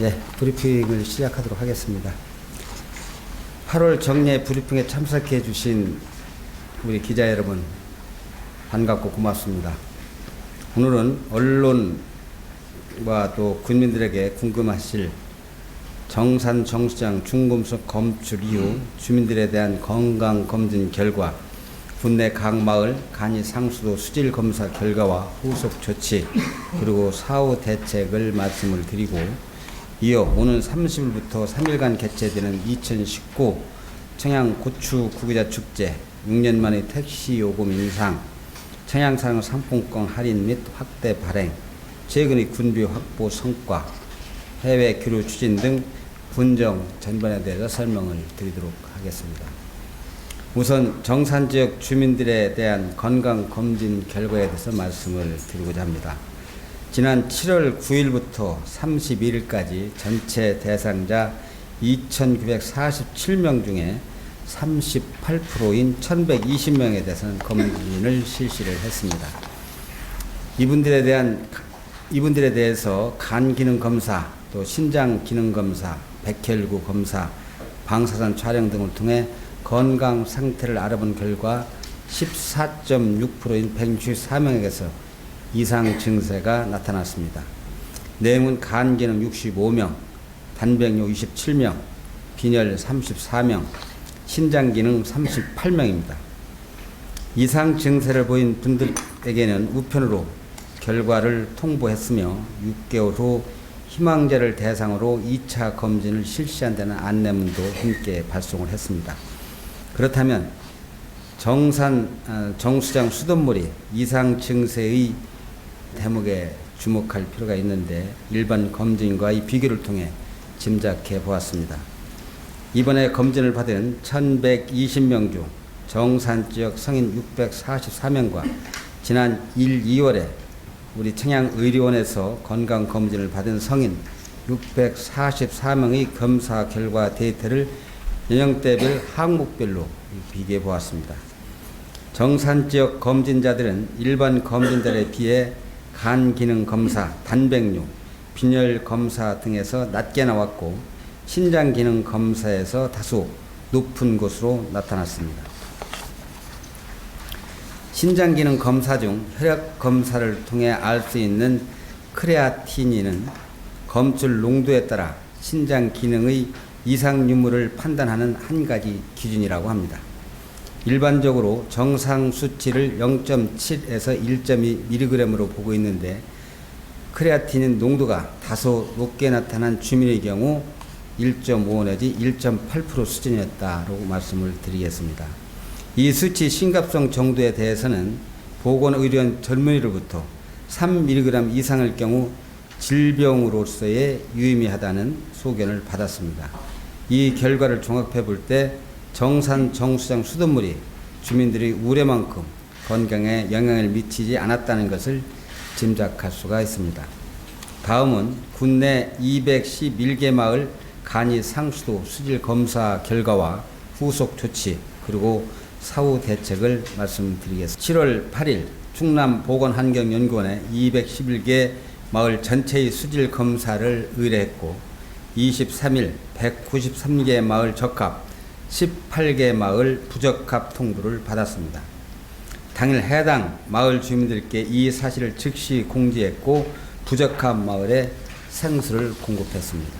예, 브리핑을 시작하도록 하겠습니다. 8월 정례 브리핑에 참석해 주신 우리 기자 여러분 반갑고 고맙습니다. 오늘은 언론과 또 국민들에게 궁금하실 정산 정수장 중금속 검출 이후 주민들에 대한 건강 검진 결과 군내 각 마을 간이 상수도 수질 검사 결과와 후속 조치 그리고 사후 대책을 말씀을 드리고 이어 오는 30일부터 3일간 개최되는 2019 청양 고추 구기자 축제 6년 만에 택시 요금 인상 청양산업 상품권 할인 및 확대 발행 최근의 군비 확보 성과 해외 교류 추진 등 분정 전반에 대해서 설명을 드리도록 하겠습니다. 우선 정산 지역 주민들에 대한 건강 검진 결과에 대해서 말씀을 드리고자 합니다. 지난 7월 9일부터 31일까지 전체 대상자 2,947명 중에 38%인 1,120명에 대해서는 검진을 실시를 했습니다. 이분들에 대한 이분들에 대해서 간 기능 검사, 또 신장 기능 검사, 백혈구 검사, 방사선 촬영 등을 통해 건강 상태를 알아본 결과 14.6%인 164명에게서 이상 증세가 나타났습니다. 내용은 간 기능 65명, 단백뇨 27명, 빈혈 34명, 신장 기능 38명입니다. 이상 증세를 보인 분들에게는 우편으로 결과를 통보했으며 6개월 후 희망자를 대상으로 2차 검진을 실시한다는 안내문도 함께 발송을 했습니다. 그렇다면 정산 어, 정수장 수돗물이 이상 증세의 대목에 주목할 필요가 있는데 일반 검진과의 비교를 통해 짐작해 보았습니다. 이번에 검진을 받은 1120명 중 정산 지역 성인 644명과 지난 1, 2월에 우리 청양의료원에서 건강검진을 받은 성인 644명의 검사 결과 데이터를 연령대별 항목별로 비교해 보았습니다. 정산 지역 검진자들은 일반 검진자에 비해 간 기능 검사, 단백뇨, 빈혈 검사 등에서 낮게 나왔고 신장 기능 검사에서 다소 높은 것으로 나타났습니다. 신장 기능 검사 중 혈액 검사를 통해 알 수 있는 크레아틴인은 검출 농도에 따라 신장 기능의 이상 유무를 판단하는 한 가지 기준이라고 합니다. 일반적으로 정상 수치를 0.7에서 1.2mg으로 보고 있는데 크레아틴인 농도가 다소 높게 나타난 주민의 경우 1.5 내지 1.8% 수준이었다고 말씀을 드리겠습니다. 이 수치 심각성 정도에 대해서는 보건의료원 전문의로부터 3mg 이상일 경우 질병으로서의 유의미하다는 소견을 받았습니다. 이 결과를 종합해 볼 때 정산 정수장 수돗물이 주민들의 우려만큼 건강에 영향을 미치지 않았다는 것을 짐작할 수가 있습니다. 다음은 국내 211개 마을 간이 상수도 수질 검사 결과와 후속 조치 그리고 사후 대책을 말씀드리겠습니다. 7월 8일 충남 보건환경연구원에 211개 마을 전체의 수질 검사를 의뢰했고 23일 193개 마을 적합 18개 마을 부적합 통보를 받았습니다. 당일 해당 마을 주민들께 이 사실을 즉시 공지했고 부적합 마을에 생수를 공급했습니다.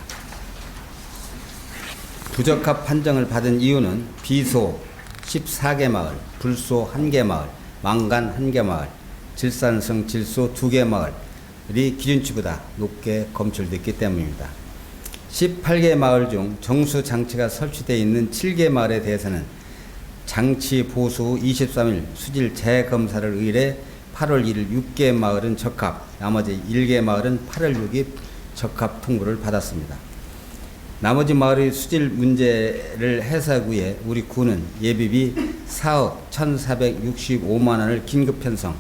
부적합 판정을 받은 이유는 비소 14개 마을, 불소 1개 마을, 망간 1개 마을, 질산성 질소 2개 마을이 기준치보다 높게 검출됐기 때문입니다. 18개 마을 중 정수 장치가 설치되어 있는 7개 마을에 대해서는 장치 보수 후 23일 수질 재검사를 의뢰 8월 1일 6개 마을은 적합, 나머지 1개 마을은 8월 6일 적합 통보를 받았습니다. 나머지 마을의 수질 문제를 해소하기 우리 군은 예비비 4억 1,465만 원을 긴급 편성,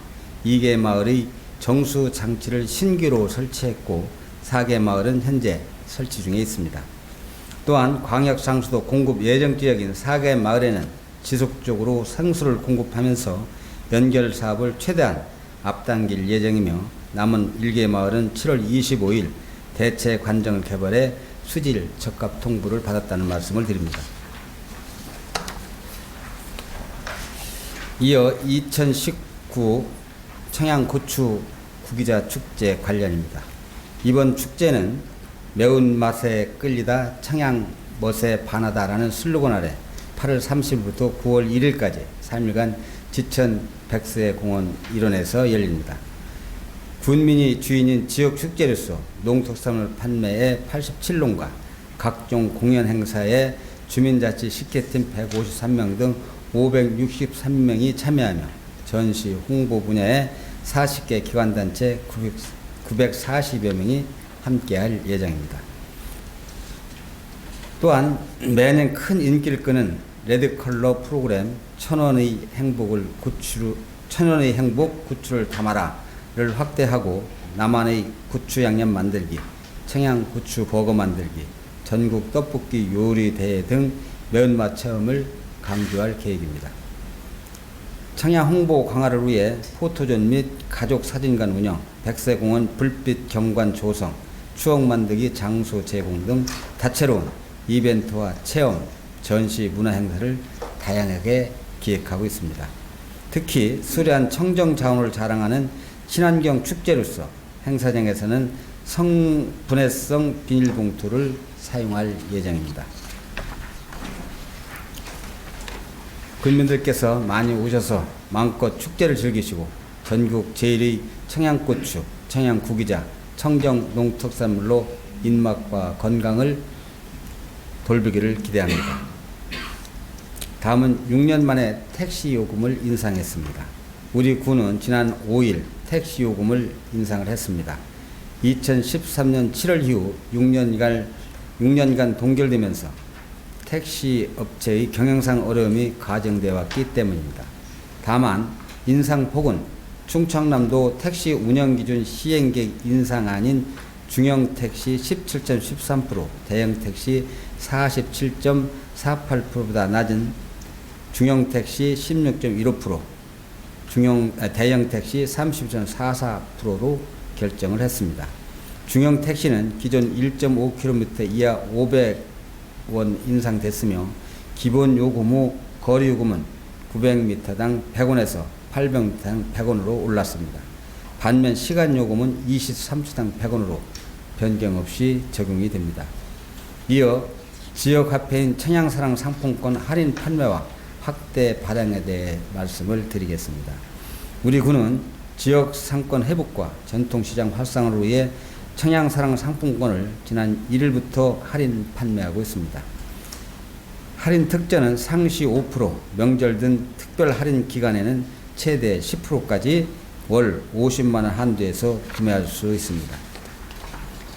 2개 마을의 정수 장치를 신규로 설치했고 4개 마을은 현재 설치 중에 있습니다. 또한 광역 상수도 공급 예정 지역인 4개 마을에는 지속적으로 생수를 공급하면서 연결 사업을 최대한 앞당길 예정이며 남은 1개 마을은 7월 25일 대체 관정을 개발해 수질 적합 통보를 받았다는 말씀을 드립니다. 이어 2019 청양 고추 구기자 축제 관련입니다. 이번 축제는 매운맛에 끌리다 청양 멋에 반하다라는 슬로건 아래 8월 30일부터 9월 1일까지 3일간 지천 백세 공원 일원에서 열립니다. 군민이 주인인 지역 축제로서 농특산물 판매에 87농가, 각종 공연 행사에 주민자치 식회팀 153명 등 563명이 참여하며 전시 홍보 분야에 40개 기관단체 940여 명이 함께할 예정입니다. 또한 매년 큰 인기를 끄는 레드컬러 프로그램 천원의 행복을 구출 천원의 행복 구출을 담아라를 확대하고 남한의 구추 양념 만들기, 청양 구추 버거 만들기, 전국 떡볶이 요리 대회 등 매운맛 체험을 강조할 계획입니다. 청양 홍보 강화를 위해 포토존 및 가족 사진관 운영, 백세공원 불빛 경관 조성, 추억 만들기 장소 제공 등 다채로운 이벤트와 체험, 전시 문화 행사를 다양하게 기획하고 있습니다. 특히 수려한 청정 자원을 자랑하는 친환경 축제로서 행사장에서는 성분해성 비닐봉투를 사용할 예정입니다. 국민들께서 많이 오셔서 마음껏 축제를 즐기시고 전국 제1의 청양고추, 청양구기자, 청정 농특산물로 입맛과 건강을 돌보기를 기대합니다. 다음은 6년 만에 택시 요금을 인상했습니다. 우리 군은 지난 5일 택시 요금을 인상을 했습니다. 2013년 7월 이후 6년간, 6년간 동결되면서 택시 업체의 경영상 어려움이 가정되어 왔기 때문입니다. 다만 인상폭은 충청남도 택시 운영 기준 시행객 인상안인 중형 택시 17.13%, 대형 택시 47.48%보다 낮은 중형 택시 16.15%, 중형 아, 대형 택시 30.44%로 결정을 했습니다. 중형 택시는 기존 1.5km 이하 500원 인상됐으며 기본 요금 후 거리 요금은 900m당 100원에서 800m당 100원으로 올랐습니다. 반면 시간 요금은 23초당 100원으로 변경 없이 적용이 됩니다. 이어 지역 화폐인 청양사랑 상품권 할인 판매와 확대 발행에 대해 말씀을 드리겠습니다. 우리 군은 지역 상권 회복과 전통시장 활성화를 위해 청양사랑 상품권을 지난 1일부터 할인 판매하고 있습니다. 할인 특전은 상시 5%, 명절 등 특별 할인 기간에는 최대 10%까지 월 50만 원 한도에서 구매할 수 있습니다.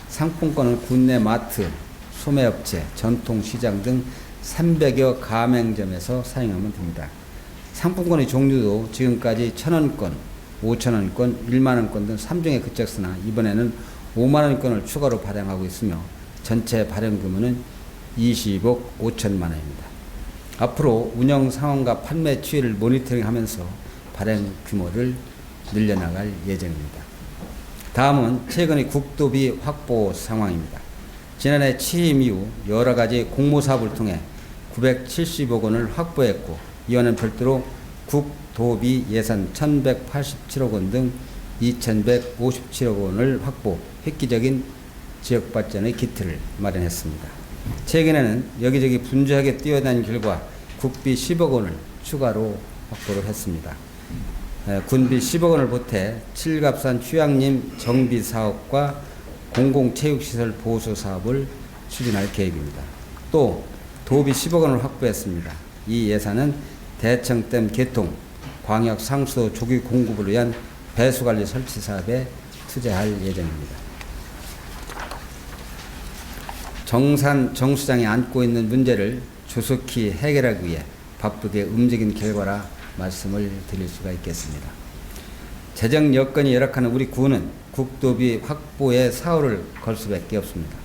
상품권은 국내 마트, 소매업체, 전통시장 등 300여 가맹점에서 사용하면 됩니다. 상품권의 종류도 지금까지 1,000원권, 5,000원권, 1만원권 등 3종에 그쳤으나 이번에는 5만원권을 추가로 발행하고 있으며 전체 발행 규모는 20억 5천만 원입니다. 앞으로 운영 상황과 판매 추이를 모니터링하면서 발행 규모를 늘려나갈 예정입니다. 다음은 최근의 국도비 확보 상황입니다. 지난해 취임 이후 여러 가지 공모 사업을 통해 970억 원을 확보했고 이와는 별도로 국도비 예산 1187억 원 등 2157억 원을 확보, 획기적인 지역 발전의 기틀을 마련했습니다. 최근에는 여기저기 분주하게 뛰어다닌 결과 국비 10억 원을 추가로 확보를 했습니다. 군비 10억 원을 보태 칠갑산 휴양림 정비 사업과 공공체육시설 보수 사업을 추진할 계획입니다. 또 도비 10억 원을 확보했습니다. 이 예산은 대청댐 개통, 광역 상수도 조기 공급을 위한 배수관리 설치 사업에 투자할 예정입니다. 정산 정수장이 안고 있는 문제를 조속히 해결하기 위해 바쁘게 움직인 결과라 말씀을 드릴 수가 있겠습니다. 재정 여건이 열악한 우리 구는 국도비 확보에 사활을 걸 수밖에 없습니다.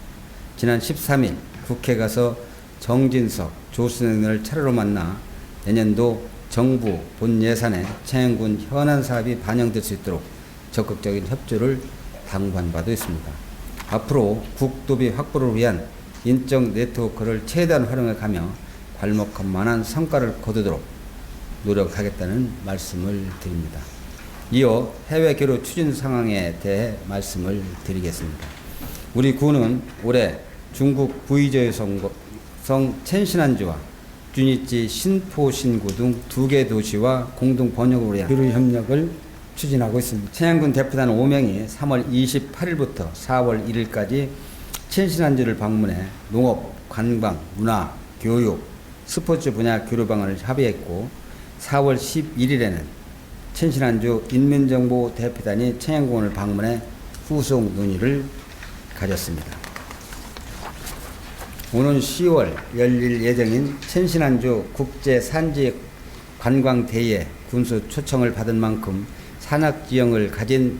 지난 13일 국회 가서 정진석, 조순현을 차례로 만나 내년도 정부 본 예산에 청양군 현안 사업이 반영될 수 있도록 적극적인 협조를 당부한 바도 있습니다. 앞으로 국도비 확보를 위한 인적 네트워크를 최대한 활용해 가며 괄목할 만한 성과를 거두도록 노력하겠다는 말씀을 드립니다. 이어 해외 교류 추진 상황에 대해 말씀을 드리겠습니다. 우리 군은 올해 중국 구이저성 첸신안주와 준이지 신포신구 등 두 개 도시와 공동 위한 교류 협력을 추진하고 있습니다. 천양군 대표단 5명이 3월 28일부터 4월 1일까지 첸신안주를 방문해 농업, 관광, 문화, 교육, 스포츠 분야 교류 방안을 합의했고 4월 11일에는 천신안주 인민정보 대표단이 청양공원을 방문해 후속 논의를 가졌습니다. 오는 10월 열릴 예정인 천신안주 국제 산지 관광 대회 군수 초청을 받은 만큼 산악 지형을 가진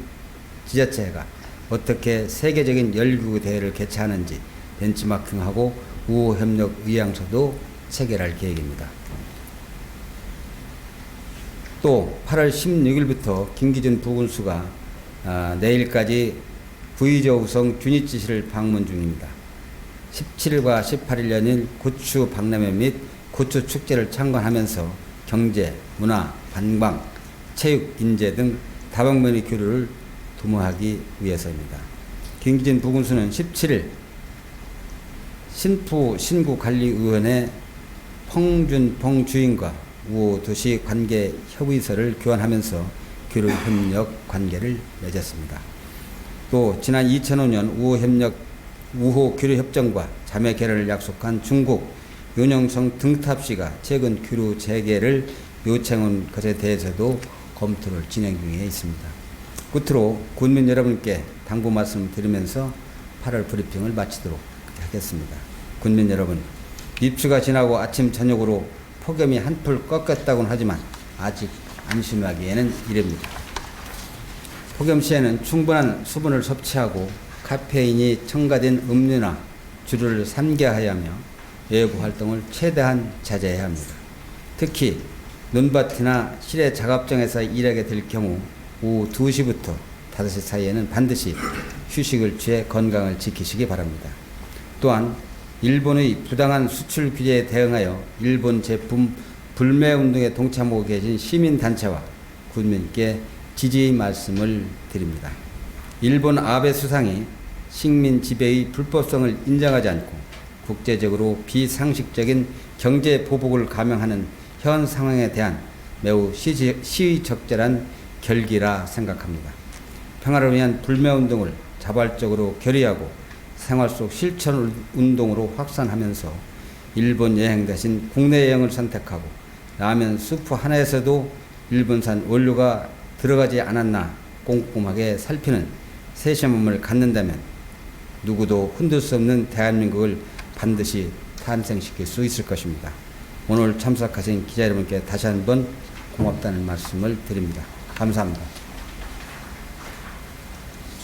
지자체가 어떻게 세계적인 열구 대회를 개최하는지 벤치마킹하고 우호 협력 의향서도 체결할 계획입니다. 또 8월 16일부터 김기준 부군수가 아, 내일까지 구의저 우성 균이지시를 방문 중입니다. 17일과 18일 연일 고추 박람회 및 고추 축제를 참관하면서 경제, 문화, 관광, 체육, 인재 등 다방면의 교류를 도모하기 위해서입니다. 김기진 부군수는 17일 신포 신구관리위원회 펑준펑 주인과 우호 도시 관계 협의서를 교환하면서 교류 협력 관계를 맺었습니다. 또 지난 2005년 우호 협력 우호 교류 협정과 자매 개런을 약속한 중국 윤영성 등탑씨가 최근 교류 재개를 요청한 것에 대해서도 검토를 진행 중에 있습니다. 끝으로 군민 여러분께 당부 말씀 드리면서 8월 브리핑을 마치도록 하겠습니다. 군민 여러분, 입추가 지나고 아침 저녁으로 폭염이 한풀 꺾였다고는 하지만 아직 안심하기에는 이릅니다. 폭염 시에는 충분한 수분을 섭취하고 카페인이 첨가된 음료나 주를 삼가해야 하며 외부 활동을 최대한 자제해야 합니다. 특히 논밭이나 실내 작업장에서 일하게 될 경우 오후 2시부터 5시 사이에는 반드시 휴식을 취해 건강을 지키시기 바랍니다. 또한 일본의 부당한 수출 규제에 대응하여 일본 제품 불매 운동에 동참하고 계신 시민 단체와 국민께 지지의 말씀을 드립니다. 일본 아베 수상이 식민 지배의 불법성을 인정하지 않고 국제적으로 비상식적인 경제 보복을 감행하는 현 상황에 대한 매우 시의적절한 결기라 생각합니다. 평화를 위한 불매 운동을 자발적으로 결의하고 생활 속 실천 운동으로 확산하면서 일본 여행 대신 국내 여행을 선택하고 라면 수프 하나에서도 일본산 원료가 들어가지 않았나 꼼꼼하게 살피는 세심함을 갖는다면 누구도 흔들 수 없는 대한민국을 반드시 탄생시킬 수 있을 것입니다. 오늘 참석하신 기자 여러분께 다시 한번 고맙다는 말씀을 드립니다. 감사합니다.